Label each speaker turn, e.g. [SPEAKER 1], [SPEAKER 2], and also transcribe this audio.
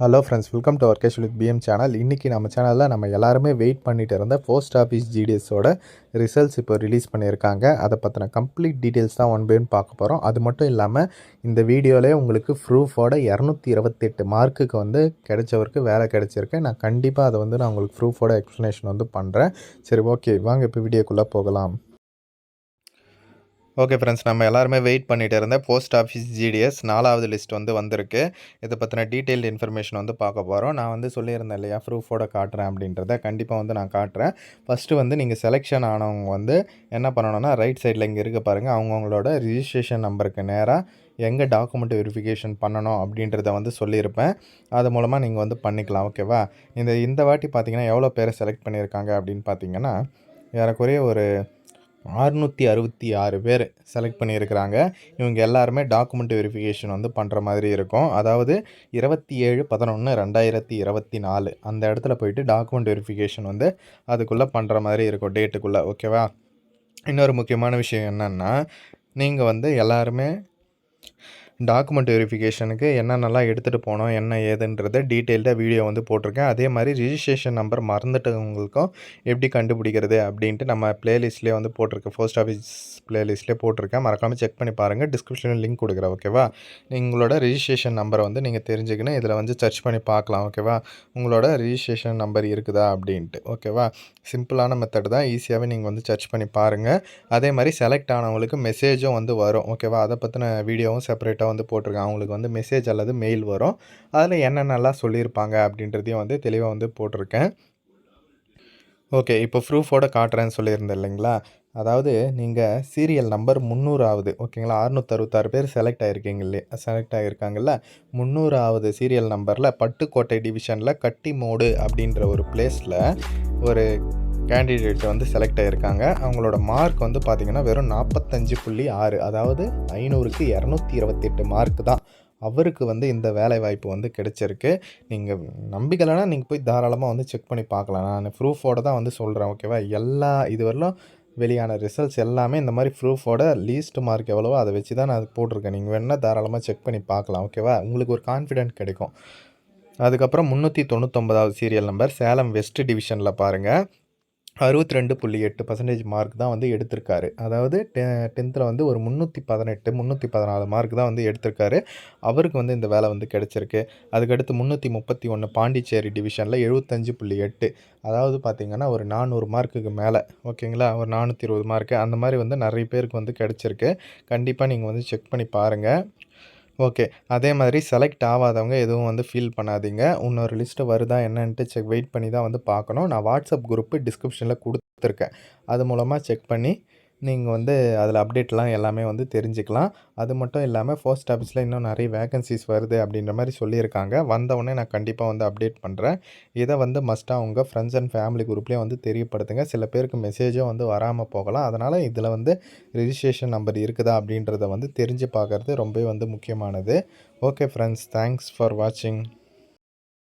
[SPEAKER 1] Hello friends welcome to ஒர்கேஷ் with PM channel இன்றைக்கி நம்ம சேனலில் நம்ம எல்லாருமே வெயிட் பண்ணிட்டு இருந்த போஸ்ட் ஆஃபீஸ் ஜிடிஎஸோட ரிசல்ட்ஸ் இப்போ ரிலீஸ் பண்ணியிருக்காங்க. அதை பற்றின கம்ப்ளீட் டீட்டெயில்ஸ் தான் ஒன் பை ஒன் பார்க்க போகிறோம் அது மட்டும் இல்லாமல் இந்த வீடியோவிலே உங்களுக்கு ப்ரூஃபோட இரநூத்தி இருபத்தெட்டு மார்க்குக்கு வந்து கிடைச்சவருக்கு வேலை கிடைச்சிருக்கு. நான் கண்டிப்பாக அதை வந்து நான் உங்களுக்கு ப்ரூஃபோட எக்ஸ்ப்ளனேஷன் வந்து பண்ணுறேன் சரி ஓகே வாங்க இப்போ வீடியோக்குள்ளே போகலாம். ஓகே ஃப்ரெண்ட்ஸ் நம்ம எல்லாருமே வெயிட் பண்ணிகிட்டு இருந்த போஸ்ட் ஆஃபீஸ் ஜிடிஎஸ் நாலாவது லிஸ்ட் வந்து வந்திருக்கு. இதை பற்றின டீட்டெயில்டு இன்ஃபர்மேஷன் வந்து பார்க்க போகிறோம் நான் வந்து சொல்லியிருந்தேன் இல்லையா ப்ரூஃபோட காட்டுறேன் அப்படின்றத. கண்டிப்பாக வந்து நான் காட்டுறேன். ஃபஸ்ட்டு வந்து நீங்கள் செலெக்ஷன் ஆனவங்க வந்து என்ன பண்ணணும்னா ரைட் சைடில் இங்கே இருக்க பாருங்கள் அவங்கவுங்களோட ரிஜிஸ்ட்ரேஷன் நம்பருக்கு நேராக எங்கே டாக்குமெண்ட் வெரிஃபிகேஷன் பண்ணணும் அப்படின்றத வந்து சொல்லியிருப்பேன். அது மூலமாக நீங்கள் வந்து பண்ணிக்கலாம் ஓகேவா இந்த இந்த வாட்டி பார்த்தீங்கன்னா எவ்வளோ பேரை செலக்ட் பண்ணியிருக்காங்க அப்படின்னு பார்த்தீங்கன்னா ஏறக்குறைய ஒரு அறுநூற்றி அறுபத்தி ஆறு பேர் செலக்ட் பண்ணியிருக்கிறாங்க. இவங்க எல்லாருமே டாக்குமெண்ட் வெரிஃபிகேஷன் வந்து பண்ணுற மாதிரி இருக்கும். அதாவது இருபத்தி ஏழு பதினொன்று ரெண்டாயிரத்தி இருபத்தி நாலு அந்த இடத்துல போயிட்டு டாக்குமெண்ட் வெரிஃபிகேஷன் வந்து அதுக்குள்ளே பண்ணுற மாதிரி இருக்கும் டேட்டுக்குள்ளே ஓகேவா இன்னொரு முக்கியமான விஷயம் என்னென்னா நீங்கள் வந்து எல்லாருமே டாக்குமெண்ட் வெரிஃபிகேஷனுக்கு என்னென்னலாம் எடுத்துகிட்டு போனோம் என்ன ஏதுன்றத டீட்டெயில்டாக வீடியோ வந்து போட்டிருக்கேன். அதே மாதிரி ரிஜிஸ்ட்ரேஷன் நம்பர் மறந்துட்டவங்களுக்கும் எப்படி கண்டுபிடிக்கிறது அப்படின்ட்டு நம்ம ப்ளேலிஸ்ட்லேயே வந்து போட்டிருக்கேன் போஸ்ட் ஆஃபீஸ் ப்ளேலிஸ்ட்லேயே போட்டிருக்கேன். மறக்காமல் செக் பண்ணி பாருங்கள் டிஸ்கிரிப்ஷனில் லிங்க் கொடுக்குறேன் ஓகேவா உங்களோட ரிஜிஸ்ட்ரேஷன் நம்பரை வந்து நீங்கள் தெரிஞ்சுக்கணும் இதில் வந்து சர்ச் பண்ணி பார்க்கலாம் ஓகேவா உங்களோட ரிஜிஸ்ட்ரேஷன் நம்பர் இருக்குதா அப்படின்ட்டு ஓகேவா சிம்பிளான மெத்தட் தான். ஈஸியாகவே நீங்கள் வந்து சர்ச் பண்ணி பாருங்கள் அதே மாதிரி செலக்ட் ஆனவங்களுக்கு மெசேஜும் வந்து வரும் ஓகேவா அதை பற்றின வீடியோவும் செப்பரேட்டாக வந்து போட்டிருக்கேன் அவங்களுக்கு வந்து மெசேஜ் அல்லது மெயில் வரும். அதில் என்னென்னலாம் சொல்லியிருப்பாங்க அப்படின்றதையும் வந்து தெளிவாக வந்து போட்டிருக்கேன். ஓகே இப்போ ப்ரூஃபோட காட்டுறேன்னு சொல்லியிருந்தேன் இல்லைங்களா? அதாவது நீங்கள் சீரியல் நம்பர் முந்நூறாவது ஓகேங்களா அறுநூத்தறுபத்தாறு பேர் செலக்ட் ஆகிருக்கீங்க இல்லையா? செலக்ட் ஆகியிருக்காங்கல்ல முந்நூறாவது சீரியல் நம்பரில் பட்டுக்கோட்டை டிவிஷனில் கட்டி மோடு அப்படின்ற ஒரு பிளேஸில் ஒரு கேண்டிடேட் வந்து செலக்ட் ஆகியிருக்காங்க அவங்களோட மார்க் வந்து பார்த்திங்கன்னா வெறும் நாற்பத்தஞ்சு புள்ளி ஆறு அதாவது ஐநூறுக்கு இரநூத்தி இருபத்தெட்டு மார்க் தான். அவருக்கு வந்து இந்த வேலை வாய்ப்பு வந்து கிடைச்சிருக்கு. நீங்கள் நம்பிக்கலைன்னா நீங்கள் போய் தாராளமாக வந்து செக் பண்ணி பார்க்கலாம். நான் ப்ரூஃபோடு தான் வந்து சொல்கிறேன் ஓகேவா எல்லா இதுவரையிலும் வெளியான ரிசல்ட்ஸ் எல்லாமே இந்த மாதிரி ப்ரூஃபோட லீஸ்ட் மார்க் எவ்வளவோ அதை வச்சு தான் நான் அது போட்டிருக்கேன். நீங்கள் வேணால் தாராளமாக செக் பண்ணி பார்க்கலாம் ஓகேவா உங்களுக்கு ஒரு கான்ஃபிடென்ட் கிடைக்கும். அதுக்கப்புறம் முந்நூற்றி தொண்ணூத்தொம்பதாவது சீரியல் நம்பர் சேலம் வெஸ்ட் டிவிஷனில் பாருங்கள் அறுபத்தி ரெண்டு புள்ளி எட்டு பர்சன்டேஜ் மார்க் தான் வந்து எடுத்திருக்காரு. அதாவது டெ டென்த்தில் வந்து ஒரு முந்நூற்றி பதினெட்டு முந்நூற்றி பதினாலு மார்க் தான் வந்து எடுத்திருக்காரு. அவருக்கு வந்து இந்த வேலை வந்து கிடச்சிருக்கு. அதுக்கடுத்து முந்நூற்றி முப்பத்தி ஒன்று பாண்டிச்சேரி டிவிஷனில் எழுபத்தஞ்சு புள்ளி எட்டு. அதாவது பார்த்திங்கன்னா ஒரு நானூறு மார்க்குக்கு மேலே. ஓகேங்களா ஒரு நானூற்றி இருபது மார்க்கு அந்த மாதிரி வந்து நிறைய பேருக்கு வந்து கிடச்சிருக்கு. கண்டிப்பாக நீங்கள் வந்து செக் பண்ணி பாருங்கள் ஓகே. அதே மாதிரி செலக்ட் ஆகாதவங்க எதுவும் வந்து ஃபீல் பண்ணாதீங்க. இன்னொரு லிஸ்ட்டு வருதா என்னன்ட்டு செக் வெயிட் பண்ணி தான் வந்து பார்க்கணும். நான் வாட்ஸ்அப் குரூப்பு டிஸ்கிரிப்ஷனில் கொடுத்துருக்கேன். அது மூலமாக செக் பண்ணி நீங்கள் வந்து அதில் அப்டேட்லாம் எல்லாமே வந்து தெரிஞ்சுக்கலாம். அது மட்டும் இல்லாமல் போஸ்ட் ஆஃபீஸில் இன்னும் நிறைய வேகன்சிஸ் வருது அப்படின்ற மாதிரி சொல்லியிருக்காங்க. வந்தவுடனே நான் கண்டிப்பாக வந்து அப்டேட் பண்ணுறேன் இதை வந்து மஸ்ட்டாக உங்கள் ஃப்ரெண்ட்ஸ் அண்ட் ஃபேமிலி குரூப்லேயே வந்து தெரியப்படுத்துங்க. சில பேருக்கு மெசேஜும் வந்து வராமல் போகலாம். அதனால் இதில் வந்து ரிஜிஸ்ட்ரேஷன் நம்பர் இருக்குதா அப்படின்றத வந்து தெரிஞ்சு பார்க்குறது ரொம்பவே வந்து முக்கியமானது. ஓகே ஃப்ரெண்ட்ஸ் தேங்க்ஸ் ஃபார் வாட்சிங்